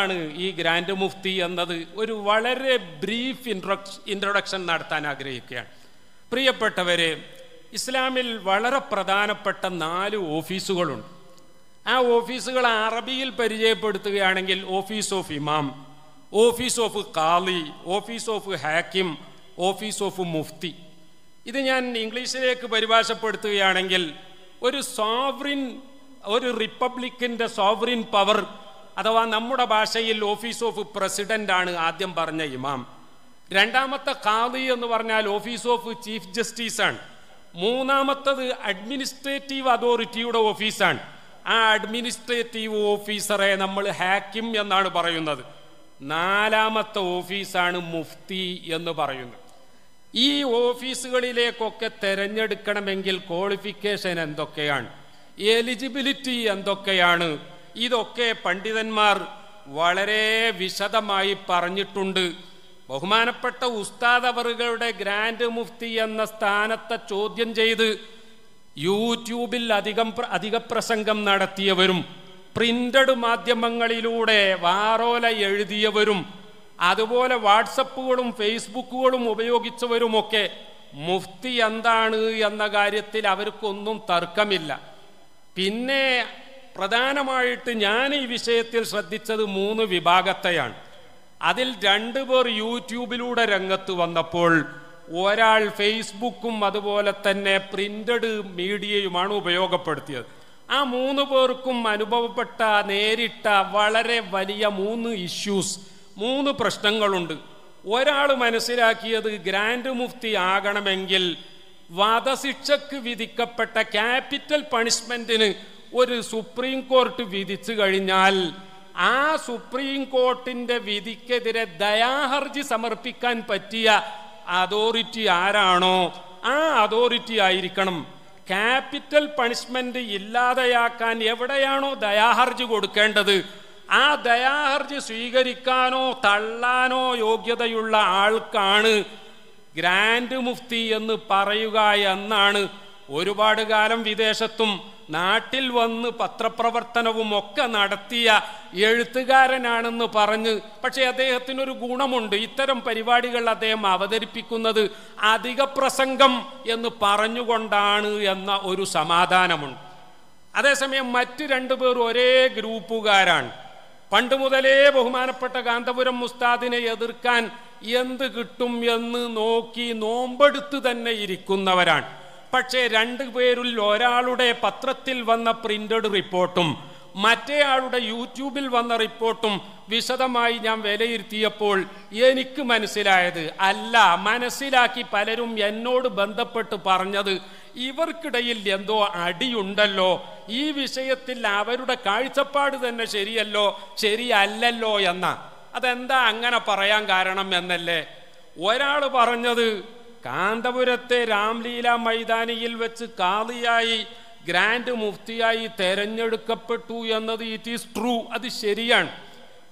ആണ് ഈ ഗ്രാൻഡ് മുഫ്തി എന്നത് ഒരു വളരെ ബ്രീഫ് ഇൻട്രൊഡക്ഷൻ നടത്താൻ ആഗ്രഹിക്കുകയാണ്. പ്രിയപ്പെട്ടവരെ ഇസ്ലാമിൽ വളരെ പ്രധാനപ്പെട്ട നാല് ഓഫീസുകളുണ്ട്. ആ ഓഫീസുകൾ അറബിയിൽ പരിചയപ്പെടുത്തുകയാണെങ്കിൽ office of imam office of qazi office of hakim office of mufti. ഇത് ഞാൻ ഇംഗ്ലീഷിലേക്ക് പരിഭാഷപ്പെടുത്തുകയാണെങ്കിൽ ഒരു സോവറിൻ ഒരു റിപ്പബ്ലിക്കിന്റെ സോവറിൻ പവർ അഥവാ നമ്മുടെ ഭാഷയിൽ ഓഫീസ് ഓഫ് പ്രസിഡന്റ് ആണ് ആദ്യം പറഞ്ഞ ഇമാം. രണ്ടാമത്തെ ഖാദി എന്ന് പറഞ്ഞാൽ ഓഫീസ് ഓഫ് ചീഫ് ജസ്റ്റിസ് ആണ്. മൂന്നാമത്തത് അഡ്മിനിസ്ട്രേറ്റീവ് അതോറിറ്റിയുടെ ഓഫീസാണ് ആ അഡ്മിനിസ്ട്രേറ്റീവ് ഓഫീസറെ നമ്മൾ ഹാക്കിം എന്നാണ് പറയുന്നത്. നാലാമത്തെ ഓഫീസാണ് മുഫ്തി എന്ന് പറയുന്നത്. ഈ ഓഫീസുകളിലേക്കൊക്കെ തിരഞ്ഞെടുക്കണമെങ്കിൽ ക്വാളിഫിക്കേഷൻ എന്തൊക്കെയാണ്? എലിജിബിലിറ്റി എന്തൊക്കെയാണ്? ഇതൊക്കെ പണ്ഡിതന്മാർ വളരെ വിശദമായി പറഞ്ഞിട്ടുണ്ട്. ബഹുമാനപ്പെട്ട ഉസ്താദ് അവറുകളുടെ ഗ്രാൻഡ് മുഫ്തി എന്ന സ്ഥാനത്തെ ചോദ്യം ചെയ്ത് യൂട്യൂബിൽ അധികം അധിക പ്രസംഗം നടത്തിയവരും പ്രിന്റഡ് മാധ്യമങ്ങളിലൂടെ വാറോല എഴുതിയവരും അതുപോലെ വാട്സപ്പുകളും ഫേസ്ബുക്കുകളും ഉപയോഗിച്ചവരുമൊക്കെ മുഫ്തി എന്താണ് എന്ന കാര്യത്തിൽ അവർക്കൊന്നും തർക്കമില്ല. പിന്നെ പ്രധാനമായിട്ട് ഞാൻ ഈ വിഷയത്തിൽ ശ്രദ്ധിച്ചത് മൂന്ന് വിഭാഗത്തെയാണ്. അതിൽ രണ്ടുപേർ യൂട്യൂബിലൂടെ രംഗത്ത് വന്നപ്പോൾ ഒരാൾ ഫേസ്ബുക്കും അതുപോലെ തന്നെ പ്രിന്റഡ് മീഡിയയുമാണ് ഉപയോഗപ്പെടുത്തിയത്. ആ മൂന്ന് പേർക്കും അനുഭവപ്പെട്ട നേരിട്ട വളരെ വലിയ മൂന്ന് ഇഷ്യൂസ് മൂന്ന് പ്രശ്നങ്ങളുണ്ട്. ഒരാൾ മനസ്സിലാക്കിയത് ഗ്രാൻഡ് മുഫ്തി ആകണമെങ്കിൽ വധശിക്ഷക്ക് വിധിക്കപ്പെട്ട ക്യാപിറ്റൽ പണിഷ്മെന്റിന് ഒരു സുപ്രീം കോർട്ട് വിധിച്ചു കഴിഞ്ഞാൽ ആ സുപ്രീം കോർട്ടിന്റെ വിധിക്കെതിരെ ദയാഹർജി സമർപ്പിക്കാൻ പറ്റിയ അതോറിറ്റി ആരാണോ ആ അതോറിറ്റി ആയിരിക്കണം. ക്യാപിറ്റൽ പണിഷ്മെന്റ് ഇല്ലാതെയാക്കാൻ എവിടെയാണോ ദയാഹർജി കൊടുക്കേണ്ടത്? ആ ദയാഹർജി സ്വീകരിക്കാനോ തള്ളാനോ യോഗ്യതയുള്ള ആൾക്കാണ് ഗ്രാൻഡ് മുഫ്തി എന്ന് പറയുക എന്നാണ് ഒരുപാട് കാലം വിദേശത്തും നാട്ടിൽ വന്ന് പത്രപ്രവർത്തനവും ഒക്കെ നടത്തിയ എഴുത്തുകാരനാണെന്ന് പറഞ്ഞ് പക്ഷേ അദ്ദേഹത്തിനൊരു ഗുണമുണ്ട്. ഇത്തരം പരിപാടികൾ അദ്ദേഹം അവതരിപ്പിക്കുന്നത് അധിക പ്രസംഗം എന്ന് പറഞ്ഞുകൊണ്ടാണ് എന്ന ഒരു സമാധാനമുണ്ട്. അതേസമയം മറ്റ് രണ്ടുപേർ ഒരേ ഗ്രൂപ്പുകാരാണ്. പണ്ട് മുതലേ ബഹുമാനപ്പെട്ട കാന്തപുരം മുസ്താദിനെ എതിർക്കാൻ എന്ത് കിട്ടും എന്ന് നോക്കി നോമ്പെടുത്ത് തന്നെ ഇരിക്കുന്നവരാണ്. പക്ഷേ രണ്ടു പേരിൽ ഒരാളുടെ പത്രത്തിൽ വന്ന പ്രിന്റഡ് റിപ്പോർട്ടും മറ്റേയാളുടെ യൂട്യൂബിൽ വന്ന റിപ്പോർട്ടും വിശദമായി ഞാൻ വിലയിരുത്തിയപ്പോൾ എനിക്ക് മനസ്സിലായത് അല്ല മനസ്സിലാക്കി പലരും എന്നോട് ബന്ധപ്പെട്ട് പറഞ്ഞത് ഇവർക്കിടയിൽ എന്തോ അടിയുണ്ടല്ലോ ഈ വിഷയത്തിൽ അവരുടെ കാഴ്ചപ്പാട് തന്നെ ശരിയല്ലോ ശരിയല്ലല്ലോ എന്ന. അതെന്താ അങ്ങനെ പറയാൻ കാരണം എന്നല്ലേ? ഒരാൾ പറഞ്ഞത് കാന്തപുരത്തെ രാംലീല മൈതാനിയിൽ വെച്ച് കാളിയായി ഗ്രാൻഡ് മുഫ്തിയായി തെരഞ്ഞെടുക്കപ്പെട്ടു എന്നത് ഇറ്റ് ഈസ് ട്രൂ അത് ശരിയാണ്.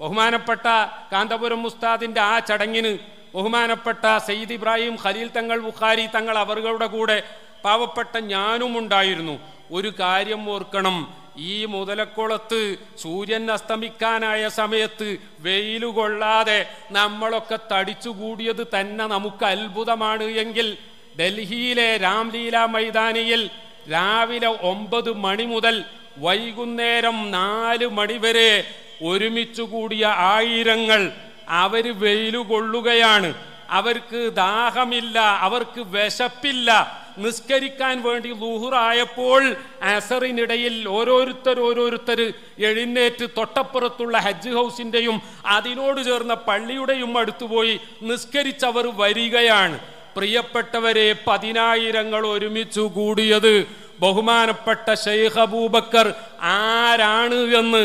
ബഹുമാനപ്പെട്ട കാന്തപുരം മുസ്താദിന്റെ ആ ചടങ്ങിന് ബഹുമാനപ്പെട്ട സയ്യിദ് ഇബ്രാഹിം ഖലീൽ തങ്ങൾ ബുഖാരി തങ്ങൾ അവരുടെ കൂടെ പാവപ്പെട്ട ഞാനും ഉണ്ടായിരുന്നു. ഒരു കാര്യം ഓർക്കണം. ഈ മുതലക്കുളത്ത് സൂര്യൻ അസ്തമിക്കാനായ സമയത്ത് വെയിൽ കൊള്ളാതെ നമ്മളൊക്കെ തടിച്ചുകൂടിയത് തന്നെ നമുക്ക് അത്ഭുതമാണ് എങ്കിൽ ഡൽഹിയിലെ രാംലീല മൈതാനിയിൽ രാവിലെ ഒമ്പത് മണി മുതൽ വൈകുന്നേരം നാല് മണിവരെ ഒരുമിച്ചു കൂടിയ ആയിരങ്ങൾ അവർ വെയിൽ കൊള്ളുകയാണ്. അവർക്ക് ദാഹമില്ല അവർക്ക് വിശപ്പില്ല. നിസ്കരിക്കാൻ വേണ്ടി ലൂഹുറായപ്പോൾ അസറിനിടയിൽ ഓരോരുത്തർ ഓരോരുത്തർ എഴുന്നേറ്റ് തൊട്ടപ്പുറത്തുള്ള ഹജ്ജ് ഹൗസിന്റെയും അതിനോട് ചേർന്ന പള്ളിയുടെയും അടുത്തുപോയി നിസ്കരിച്ചവർ വരികയാണ്. പ്രിയപ്പെട്ടവരെ പതിനായിരങ്ങൾ ഒരുമിച്ചു കൂടിയത് ബഹുമാനപ്പെട്ട ഷെയ്ഖ് അബൂബക്കർ ആരാണ് എന്ന്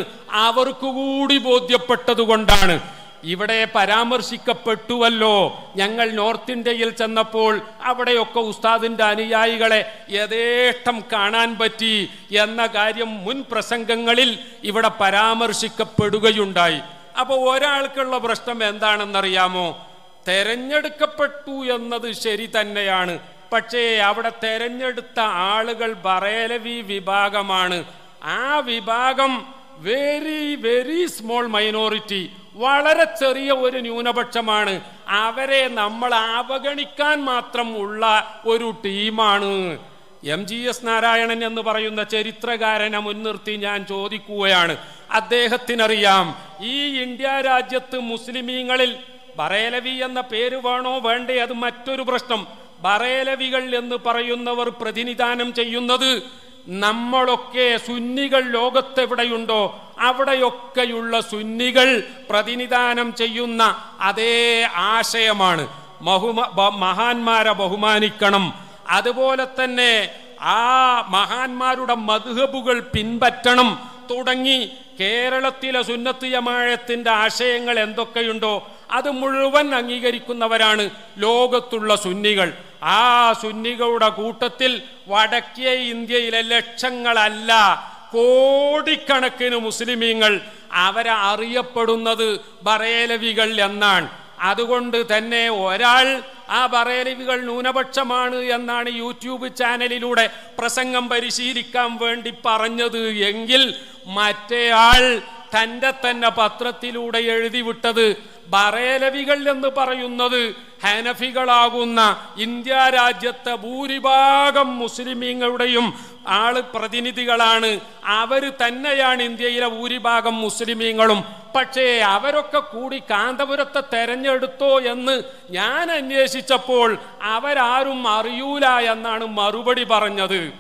അവർക്ക് കൂടി ബോധ്യപ്പെട്ടത് കൊണ്ടാണ് ഇവിടെ പരാമർശിക്കപ്പെട്ടുവല്ലോ. ഞങ്ങൾ നോർത്ത് ഇന്ത്യയിൽ ചെന്നപ്പോൾ അവിടെയൊക്കെ ഉസ്താദിന്റെ അനുയായികളെ യഥേഷ്ടം കാണാൻ പറ്റി എന്ന കാര്യം മുൻ പ്രസംഗങ്ങളിൽ ഇവിടെ പരാമർശിക്കപ്പെടുകയുണ്ടായി. അപ്പോൾ ഒരാൾക്കുള്ള പ്രശ്നം എന്താണെന്നറിയാമോ? തെരഞ്ഞെടുക്കപ്പെട്ടു എന്നത് ശരി തന്നെയാണ്. പക്ഷേ അവിടെ തെരഞ്ഞെടുത്ത ആളുകൾ ബറേലവി വിഭാഗമാണ്. ആ വിഭാഗം വെരി വെരി സ്മോൾ മൈനോറിറ്റി വളരെ ചെറിയ ഒരു ന്യൂനപക്ഷമാണ്. അവരെ നമ്മൾ അവഗണിക്കാൻ മാത്രം ഉള്ള ഒരു ടീമാണ്. എം ജി എസ് നാരായണൻ എന്ന് പറയുന്ന ചരിത്രകാരനെ മുൻനിർത്തി ഞാൻ ചോദിക്കുകയാണ്. അദ്ദേഹത്തിനറിയാം ഈ ഇന്ത്യ രാജ്യത്ത് മുസ്ലിമീങ്ങളിൽ ബറേലവി എന്ന പേര് വേണോ വേണ്ടേ? അത് മറ്റൊരു പ്രശ്നം. ബറേലവികൾ എന്ന് പറയുന്നവർ പ്രതിനിധാനം ചെയ്യുന്നത് നമ്മളൊക്കെ സുന്നികൾ ലോകത്തെവിടെയുണ്ടോ അവിടെയൊക്കെയുള്ള സുന്നികൾ പ്രതിനിധാനം ചെയ്യുന്ന അതേ ആശയമാണ്. മഹാന്മാരെ ബഹുമാനിക്കണം. അതുപോലെ തന്നെ ആ മഹാന്മാരുടെ മധുഹബുകൾ പിൻപറ്റണം. തുടങ്ങി കേരളത്തിലെ സുന്നത്ത് ജമാഴത്തിന്റെ ആശയങ്ങൾ എന്തൊക്കെയുണ്ടോ അത് മുഴുവൻ അംഗീകരിക്കുന്നവരാണ് ലോകത്തുള്ള സുന്നികൾ. ആ സുന്നികളുടെ കൂട്ടത്തിൽ വടക്കേ ഇന്ത്യയിലെ ലക്ഷങ്ങളല്ല കോടിക്കണക്കിന് മുസ്ലിമീങ്ങൾ അവരെ അറിയപ്പെടുന്നത് ബറേലവികൾ എന്നാണ്. അതുകൊണ്ട് തന്നെ ഒരാൾ ആ ബറേലവികൾ ന്യൂനപക്ഷമാണ് എന്നാണ് യൂട്യൂബ് ചാനലിലൂടെ പ്രസംഗം പരിശീലിക്കാൻ വേണ്ടി പറഞ്ഞത് എങ്കിൽ മറ്റേ ആൾ തന്റെ തന്നെ പത്രത്തിലൂടെ എഴുതി വിട്ടത് ബറേലവികൾ എന്ന് പറയുന്നത് ഹനഫികളാകുന്ന ഇന്ത്യ രാജ്യത്തെ ഭൂരിഭാഗം മുസ്ലിമീങ്ങളുടെയും ആൾ പ്രതിനിധികളാണ്. അവർ തന്നെയാണ് ഇന്ത്യയിലെ ഭൂരിഭാഗം മുസ്ലിമീങ്ങളും. പക്ഷേ അവരൊക്കെ കൂടി കാന്തപുരത്തെ തെരഞ്ഞെടുത്തോ എന്ന് ഞാൻ അന്വേഷിച്ചപ്പോൾ അവരാരും അറിയൂല എന്നാണ് മറുപടി പറഞ്ഞത്.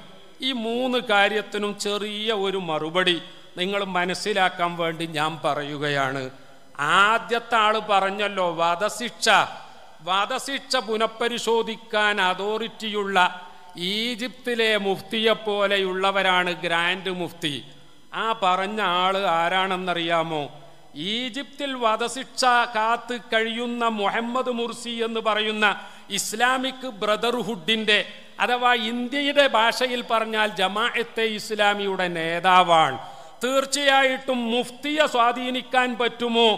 ഈ മൂന്ന് കാര്യത്തിനും ചെറിയ ഒരു മറുപടി നിങ്ങൾ മനസ്സിലാക്കാൻ വേണ്ടി ഞാൻ പറയുകയാണ്. ആദ്യത്തെ ആൾ പറഞ്ഞല്ലോ വധശിക്ഷ. വധശിക്ഷ പുനഃപരിശോധിക്കാൻ അതോറിറ്റിയുള്ള ഈജിപ്തിലെ മുഫ്തിയെ പോലെയുള്ളവരാണ് ഗ്രാൻഡ് മുഫ്തി. ആ പറഞ്ഞ ആൾ ആരാണെന്നറിയാമോ? ഈജിപ്തിൽ വധശിക്ഷ കാത്ത് കഴിയുന്ന മുഹമ്മദ് മുർസി എന്ന് പറയുന്ന ഇസ്ലാമിക് ബ്രദർഹുഡിന്റെ അഥവാ ഇന്ത്യയുടെ ഭാഷയിൽ പറഞ്ഞാൽ ജമാഅത്തെ ഇസ്ലാമിയുടെ നേതാവാണ്. തീർച്ചയായിട്ടും മുഫ്തിയെ സ്വാധീനിക്കാൻ പറ്റുമോ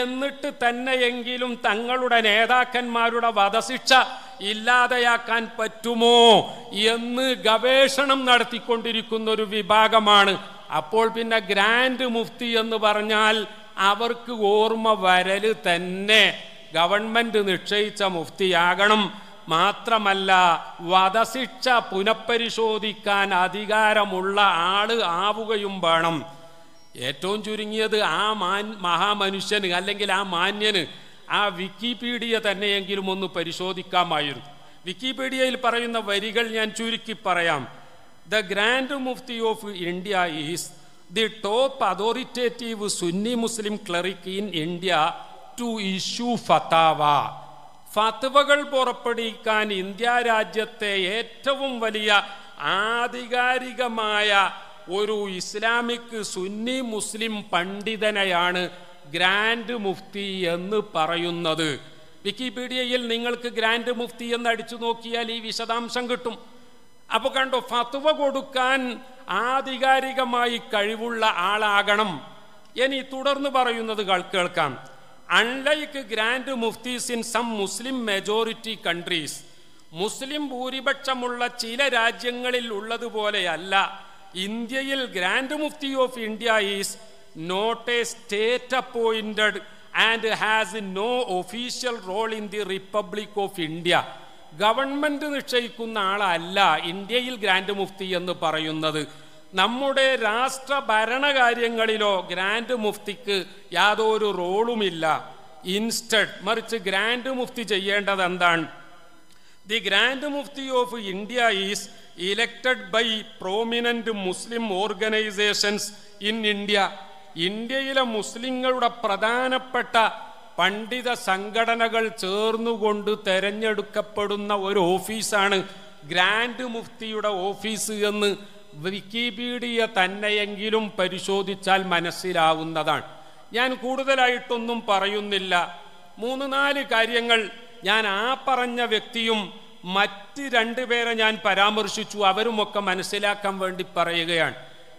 എന്നിട്ട് തന്നെയെങ്കിലും തങ്ങളുടെ നേതാക്കന്മാരുടെ വധശിക്ഷ ഇല്ലാതെയാക്കാൻ പറ്റുമോ എന്ന് ഗവേഷണം നടത്തിക്കൊണ്ടിരിക്കുന്ന ഒരു വിഭാഗമാണ്. അപ്പോൾ പിന്നെ ഗ്രാൻഡ് മുഫ്തി എന്ന് പറഞ്ഞാൽ അവർക്ക് ഓർമ്മ വരൽ തന്നെ. ഗവൺമെന്റ് നിശ്ചയിച്ച മുഫ്തിയാകണം. മാത്രമല്ല വധശിക്ഷ പുനഃപരിശോധിക്കാൻ അധികാരമുള്ള ആൾ ആവുകയും വേണം. ഏറ്റവും ചുരുങ്ങിയത് ആ മാൻ മഹാമനുഷ്യന് അല്ലെങ്കിൽ ആ മാന്യന് ആ വിക്കിപീഡിയ തന്നെയെങ്കിലും ഒന്ന് പരിശോധിക്കാമായിരുന്നു. വിക്കിപീഡിയയിൽ പറയുന്ന വരികൾ ഞാൻ ചുരുക്കി പറയാം. The grand mufti of India is the top authoritative Sunni Muslim cleric in India to issue fatawa ഫത്വകൾ പുറപ്പെടുവിക്കാൻ ഇന്ത്യ രാജ്യത്തെ ഏറ്റവും വലിയ ആധികാരികമായ ഒരു ഇസ്ലാമിക് സുന്നി മുസ്ലിം പണ്ഡിതനെയാണ് ഗ്രാൻഡ് മുഫ്തി എന്ന് പറയുന്നത്. വിക്കിപീഡിയയിൽ നിങ്ങൾക്ക് ഗ്രാൻഡ് മുഫ്തി എന്ന് അടിച്ചു നോക്കിയാൽ ഈ വിശദാംശം കിട്ടും. അപ്പോൾ കണ്ടോ ഫത്വ കൊടുക്കാൻ ആധികാരികമായി കഴിവുള്ള ആളാകണം. ഇനി തുടർന്ന് പറയുന്നത് കൾ- കേൾക്കാം. Unlike grand muftis in some Muslim majority countries Muslim ഭൂരിപക്ഷമുള്ള ചില രാജ്യങ്ങളിൽ ഉള്ളതുപോലെയല്ല ഇന്ത്യയിൽ grand mufti of India is not a state appointed and has no official role in the republic of India government നിശ്ചയിക്കുന്ന ആളല്ല ഇന്ത്യയിൽ ഗ്രാൻഡ് മുഫ്തി എന്ന് പറയുന്നത്. നമ്മുടെ രാഷ്ട്ര ഭരണകാര്യങ്ങളിലോ ഗ്രാൻഡ് മുഫ്തിക്ക് യാതൊരു റോളുമില്ല. ഇൻസ്റ്റഡ് മറിച്ച് ഗ്രാൻഡ് മുഫ്തി ചെയ്യേണ്ടത് എന്താണ് the grand mufti of India is elected by prominent Muslim organisations in India. ഇന്ത്യയിലെ മുസ്ലിങ്ങളുടെ പ്രധാനപ്പെട്ട പണ്ഡിത സംഘടനകൾ ചേർന്നുകൊണ്ട് തെരഞ്ഞെടുക്കപ്പെടുന്ന ഒരു ഓഫീസാണ് ഗ്രാൻഡ് മുഫ്തിയുടെ ഓഫീസ് എന്ന് വിക്കിപീഡിയ തന്നെയെങ്കിലും പരിശോധിച്ചാൽ മനസ്സിലാവുന്നതാണ്. ഞാൻ കൂടുതലായിട്ടൊന്നും പറയുന്നില്ല. മൂന്ന് നാല് കാര്യങ്ങൾ ഞാൻ ആ പറഞ്ഞ വ്യക്തിയും മറ്റ് രണ്ടുപേരെ ഞാൻ പരാമർശിച്ചു. അവരുമൊക്കെ മനസ്സിലാക്കാൻ വേണ്ടി പറയുകയാണ്.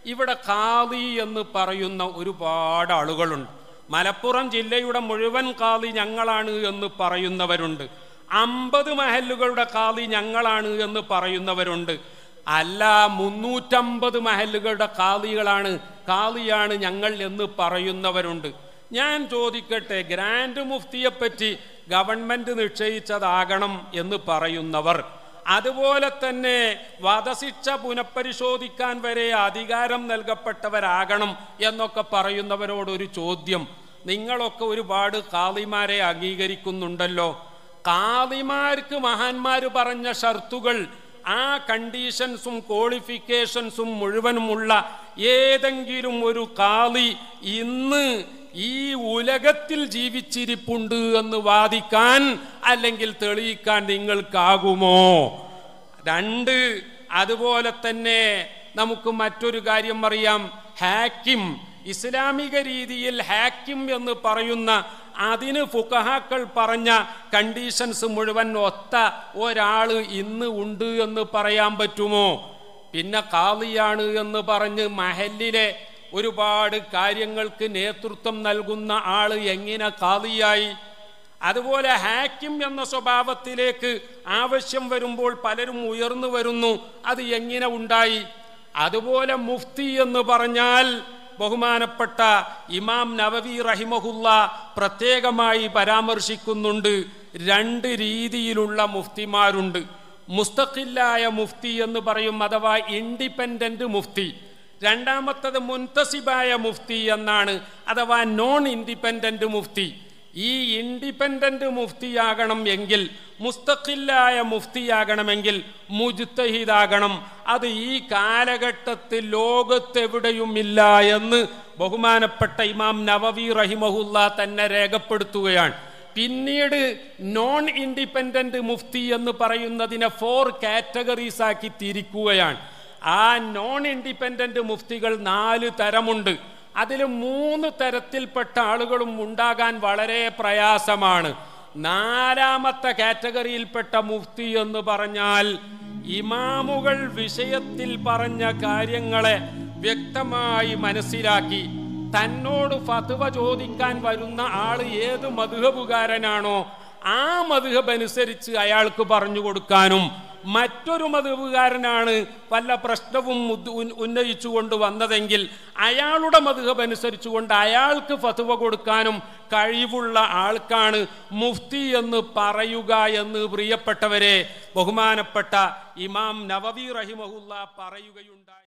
ഇവിടെ കാളി എന്ന് പറയുന്ന ഒരുപാട് ആളുകളുണ്ട്. മലപ്പുറം ജില്ലയുടെ മുഴുവൻ കാളി ഞങ്ങളാണ് എന്ന് പറയുന്നവരുണ്ട്. അമ്പത് മഹല്ലുകളുടെ കാളി ഞങ്ങളാണ് എന്ന് പറയുന്നവരുണ്ട്. അല്ല മുന്നൂറ്റമ്പത് മഹലുകളുടെ കാളികളാണ്. കാളിയാണ് ഞങ്ങൾ എന്ന് പറയുന്നവരുണ്ട്. ഞാൻ ചോദിക്കട്ടെ ഗ്രാൻഡ് മുഫ്തിയെ പറ്റി ഗവൺമെന്റ് നിശ്ചയിച്ചതാകണം എന്ന് പറയുന്നവർ. അതുപോലെ തന്നെ വധശിക്ഷ പുനഃപരിശോധിക്കാൻ വരെ അധികാരം നൽകപ്പെട്ടവരാകണം എന്നൊക്കെ പറയുന്നവരോടൊരു ചോദ്യം. നിങ്ങളൊക്കെ ഒരുപാട് കാളിമാരെ അംഗീകരിക്കുന്നുണ്ടല്ലോ. കാളിമാർക്ക് മഹാന്മാര് പറഞ്ഞ ഷർത്തുകൾ ആ കണ്ടീഷൻസും ക്വാളിഫിക്കേഷൻസും മുഴുവനുമുള്ള ഏതെങ്കിലും ഒരു കാളി ഇന്ന് ഈ ഉലകത്തിൽ ജീവിച്ചിരിപ്പുണ്ട് എന്ന് വാദിക്കാൻ അല്ലെങ്കിൽ തെളിയിക്കാൻ നിങ്ങൾക്കാകുമോ? രണ്ട് അതുപോലെ തന്നെ നമുക്ക് മറ്റൊരു കാര്യം അറിയാം. ഹാക്കിം ഇസ്ലാമിക രീതിയിൽ ഹാക്കിം എന്ന് പറയുന്ന അതിന് ഫുക്കഹാക്കൾ പറഞ്ഞ കണ്ടീഷൻസ് മുഴുവൻ ഒത്ത ഒരാൾ ഇന്ന് ഉണ്ട് എന്ന് പറയാൻ പറ്റുമോ? പിന്നെ കാളിയാണ് എന്ന് പറഞ്ഞ് മഹലിലെ ഒരുപാട് കാര്യങ്ങൾക്ക് നേതൃത്വം നൽകുന്ന ആൾ എങ്ങനെ കാളിയായി? അതുപോലെ ഹാക്കിം എന്ന സ്വഭാവത്തിലേക്ക് ആവശ്യം വരുമ്പോൾ പലരും ഉയർന്നു വരുന്നു. അത് എങ്ങനെ ഉണ്ടായി? അതുപോലെ മുഫ്തി എന്ന് പറഞ്ഞാൽ ബഹുമാനപ്പെട്ട ഇമാം നവവി റഹിമഹുല്ല പ്രത്യേകമായി പരാമർശിക്കുന്നുണ്ട്. രണ്ട് രീതിയിലുള്ള മുഫ്തിമാരുണ്ട്. മുസ്തഖില്ലായ മുഫ്തി എന്ന് പറയും അഥവാ ഇൻഡിപെൻഡന്റ് മുഫ്തി. രണ്ടാമത്തത് മുൻതസിബായ മുഫ്തി എന്നാണ് അഥവാ നോൺ ഇൻഡിപെൻഡന്റ് മുഫ്തി. ഈ ഇൻഡിപെൻഡന്റ് മുഫ്തിയാകണം എങ്കിൽ മുസ്തഖില്ലായ മുഫ്തിയാകണമെങ്കിൽ മുജ്തഹിദാകണം. അത് ഈ കാലഘട്ടത്തിൽ ലോകത്തെവിടെയുമില്ല എന്ന് ബഹുമാനപ്പെട്ട ഇമാം നവവി റഹിമഹുല്ല തന്നെ രേഖപ്പെടുത്തുകയാണ്. പിന്നീട് നോൺ ഇൻഡിപെൻഡന്റ് മുഫ്തി എന്ന് പറയുന്നതിനെ ഫോർ കാറ്റഗറീസ് ആക്കി തിരിക്കുകയാണ്. ആ നോൺ ഇൻഡിപെൻഡന്റ് മുഫ്തികൾ നാല് തരമുണ്ട്. അതിൽ മൂന്ന് തരത്തിൽപ്പെട്ട ആളുകളും ഉണ്ടാകാൻ വളരെ പ്രയാസമാണ്. നാലാമത്തെ കാറ്റഗറിയിൽപ്പെട്ട മുഫ്തി എന്ന് പറഞ്ഞാൽ ഇമാമുകൾ വിഷയത്തിൽ പറഞ്ഞ കാര്യങ്ങളെ വ്യക്തമായി മനസ്സിലാക്കി. തന്നോട് ഫതുവ ചോദിക്കാൻ വരുന്ന ആൾ ഏത് മധുഹബുകാരനാണോ ആ മധുഹബ് അനുസരിച്ച് അയാൾക്ക് പറഞ്ഞു കൊടുക്കാനും മറ്റൊരു മധുഹബുകാരനാണ് വല്ല പ്രശ്നവും ഉന്നയിച്ചുകൊണ്ട് വന്നതെങ്കിൽ അയാളുടെ മധുഹബ് അനുസരിച്ചുകൊണ്ട് അയാൾക്ക് ഫതുവ കൊടുക്കാനും കഴിവുള്ള ആൾക്കാണ് മുഫ്തി എന്ന് പറയുക എന്ന് പ്രിയപ്പെട്ടവരെ ബഹുമാനപ്പെട്ട ഇമാം നവവി റഹിമഹുല്ല പറയുകയുണ്ടായി